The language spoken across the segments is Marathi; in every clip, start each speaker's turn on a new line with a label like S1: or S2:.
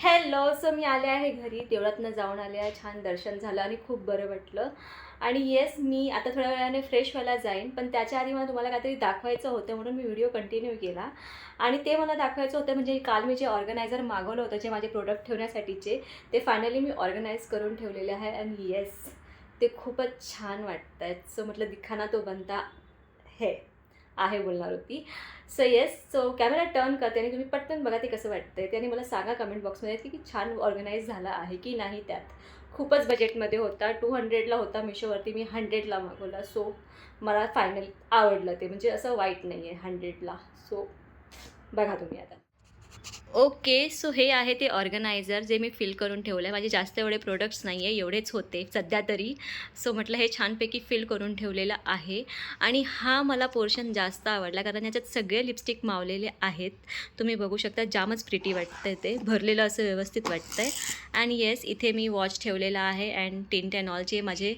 S1: हॅलो सो मी आले आहे घरी देवळातनं जाऊन आले आहे. छान दर्शन झालं आणि खूप बरं वाटलं. आणि येस मी आता थोड्या वेळाने फ्रेश व्हायला जाईन पण त्याच्या आधी मला तुम्हाला काहीतरी दाखवायचं होतं म्हणून मी व्हिडिओ कंटिन्यू केला. आणि ते मला दाखवायचं होतं म्हणजे काल मी जे ऑर्गनायझर मागवलं होतं जे माझे प्रोडक्ट ठेवण्यासाठीचे ते फायनली मी ऑर्गनाईज करून ठेवलेले आहे. आणि येस ते खूपच छान वाटत आहेत सो म्हटलं दिखाना तो बनता है. आहे बोलणार होती. So yes so camera turn करते आणि तुम्ही पटकन बघा ते कसं वाटतंय. त्याने मला सांगा कमेंट बॉक्समध्ये की की छान ऑर्गनाईज झाला आहे की नाही त्यात. खूपच बजेटमध्ये होता. टू हंड्रेडला होता मिशोवरती मी हंड्रेडला मागवला. सो मला फायनल आवडलं ते. म्हणजे असं वाईट नाही आहे हंड्रेडला सो बघा तुम्ही आता. ओके सो हे आहे ते ऑर्गनायझर जे मी फिल करून ठेवलं आहे. माझे जास्त एवढे प्रोडक्ट्स नाही आहे एवढेच होते सध्या तरी. सो म्हटलं हे छानपैकी फिल करून ठेवलेलं आहे. आणि हा मला पोर्शन जास्त आवडला कारण याच्यात सगळे लिपस्टिक मावलेले आहेत. तुम्ही बघू शकता जामच प्रिटी वाटतंय ते. भरलेलं असं व्यवस्थित वाटतंय. आणि येस इथे मी वॉच ठेवलेला आहे. अँड टिंट अँड ऑल जे माझे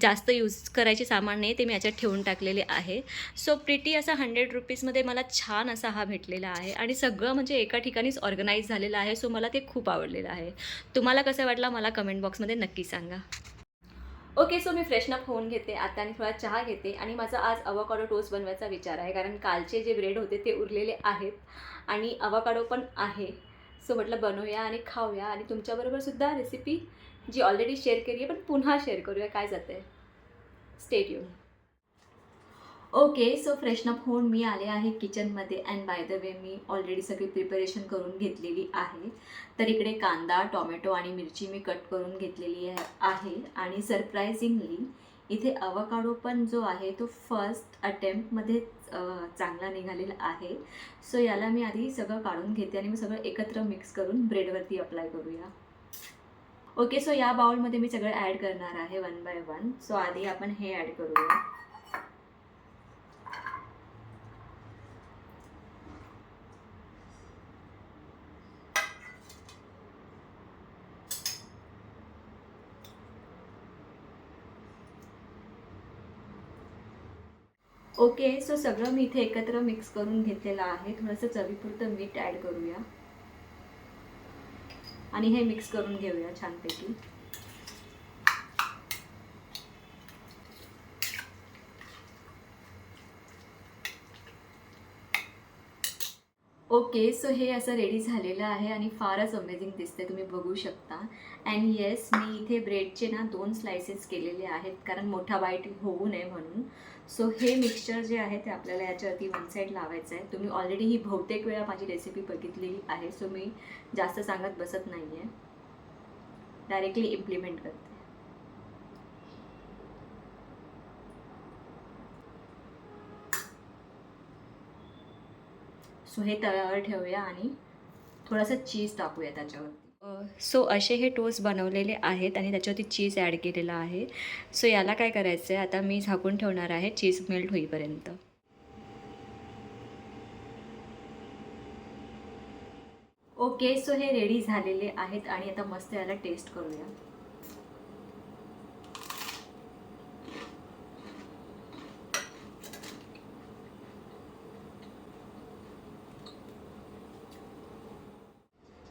S1: जास्त यूज करायचे सामान नाही ते मी याच्यात ठेवून टाकलेले आहे. सो प्रिटी असा हंड्रेड रुपीजमध्ये मला छान असा हा भेटलेला आहे. आणि सगळं म्हणजे एका ठिकाणीच ऑर्गनाईज झालेलं आहे. सो मला ते खूप आवडलेलं आहे. तुम्हाला कसं वाटलं मला कमेंट बॉक्समध्ये नक्की सांगा. ओके सो मी फ्रेशनअप होऊन घेते. आता आणि थोडा चहा घेते. आणि माझा आज अवाकाडो टोस्ट बनवायचा विचार आहे. कारण कालचे जे ब्रेड होते ते उरलेले आहेत. आणि अवाकाडो पण आहे. सो म्हटलं बनवूया आणि खाऊया. आणि तुमच्याबरोबर सुद्धा रेसिपी जी ऑलरेडी शेअर केली आहे पण पुन्हा शेअर करूया काय जातं आहे स्टेट येऊन ओके सो फ्रेशनअप होऊन मी आले आहे किचनमध्ये अँड बाय द वे मी ऑलरेडी सगळी प्रिपरेशन करून घेतलेली आहे. तर इकडे कांदा टॉमॅटो आणि मिरची मी कट करून घेतलेली आहे आणि सरप्रायझिंगली इथे अवकाडो पण जो आहे तो फर्स्ट अटेम्प्टमध्ये चांगला निघालेला आहे. सो याला मी आधी सगळं काढून घेते आणि मी सगळं एकत्र मिक्स करून ब्रेडवरती अप्लाय करूया. ओके सो या बाउलमध्ये मी सगळं ॲड करणार आहे वन बाय वन सो आधी आपण हे ॲड करूया. ओके सो सगळं मी इथे एकत्र मिक्स करून घेतलेलं आहे. थोडंसं चवीपुरतं मीठ ॲड करूया. आणि हे मिक्स करून घेऊया छानपैकी. ओके सो हे असं रेडी झालेलं आहे आणि फारच अमेझिंग दिसते तुम्ही बघू शकता. अँड येस मी इथे ब्रेडचे ना दोन स्लायसेस केलेले आहेत कारण मोठा बाईट होऊ नये म्हणून. सो हे मिक्सचर जे आहे ते आपल्याला याच्यावरती वन साईड लावायचं आहे. तुम्ही ऑलरेडी ही बहुतेक वेळा माझी रेसिपी बघितलेली आहे सो मी जास्त सांगत बसत नाही आहे डायरेक्टली इम्प्लिमेंट करते. सो हे तव्यावर ठेवूया आणि थोडंसं चीज टाकूया त्याच्यावरती. सो असे हे टोस्ट बनवलेले आहेत आणि त्याच्यावरती चीज ॲड केलेलं आहे. सो याला काय करायचं आहे आता मी झाकून ठेवणार आहे चीज मेल्ट होईपर्यंत. ओके सो हे रेडी झालेले आहेत आणि आता मस्त याला टेस्ट करूया.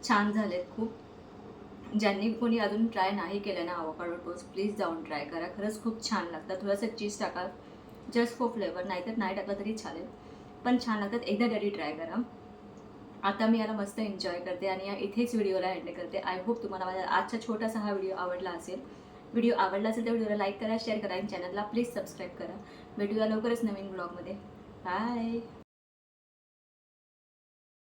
S1: छान झालेत खूप. ज्यांनी कोणी अजून ट्राय नाही केलं ना अवकाडो टोस्ट प्लीज जाऊन ट्राय करा. खरंच खूप छान लागतात. थोडंसं चीज टाका. जस्ट फॉर फ्लेवर नाहीतर नाही टाकलं तरी चालेल. पण छान लागतात. एकदा तरी ट्राय करा. आता मी याला मस्त एन्जॉय करते आणि या इथेच व्हिडिओला एंड करते. आय होप तुम्हाला माझा आजचा छोटासा हा व्हिडिओ आवडला असेल. व्हिडिओ आवडला असेल तर व्हिडिओला लाईक करा शेअर करा आणि चॅनलला प्लीज सबस्क्राईब करा. भेटूया लवकरच नवीन ब्लॉगमध्ये बाय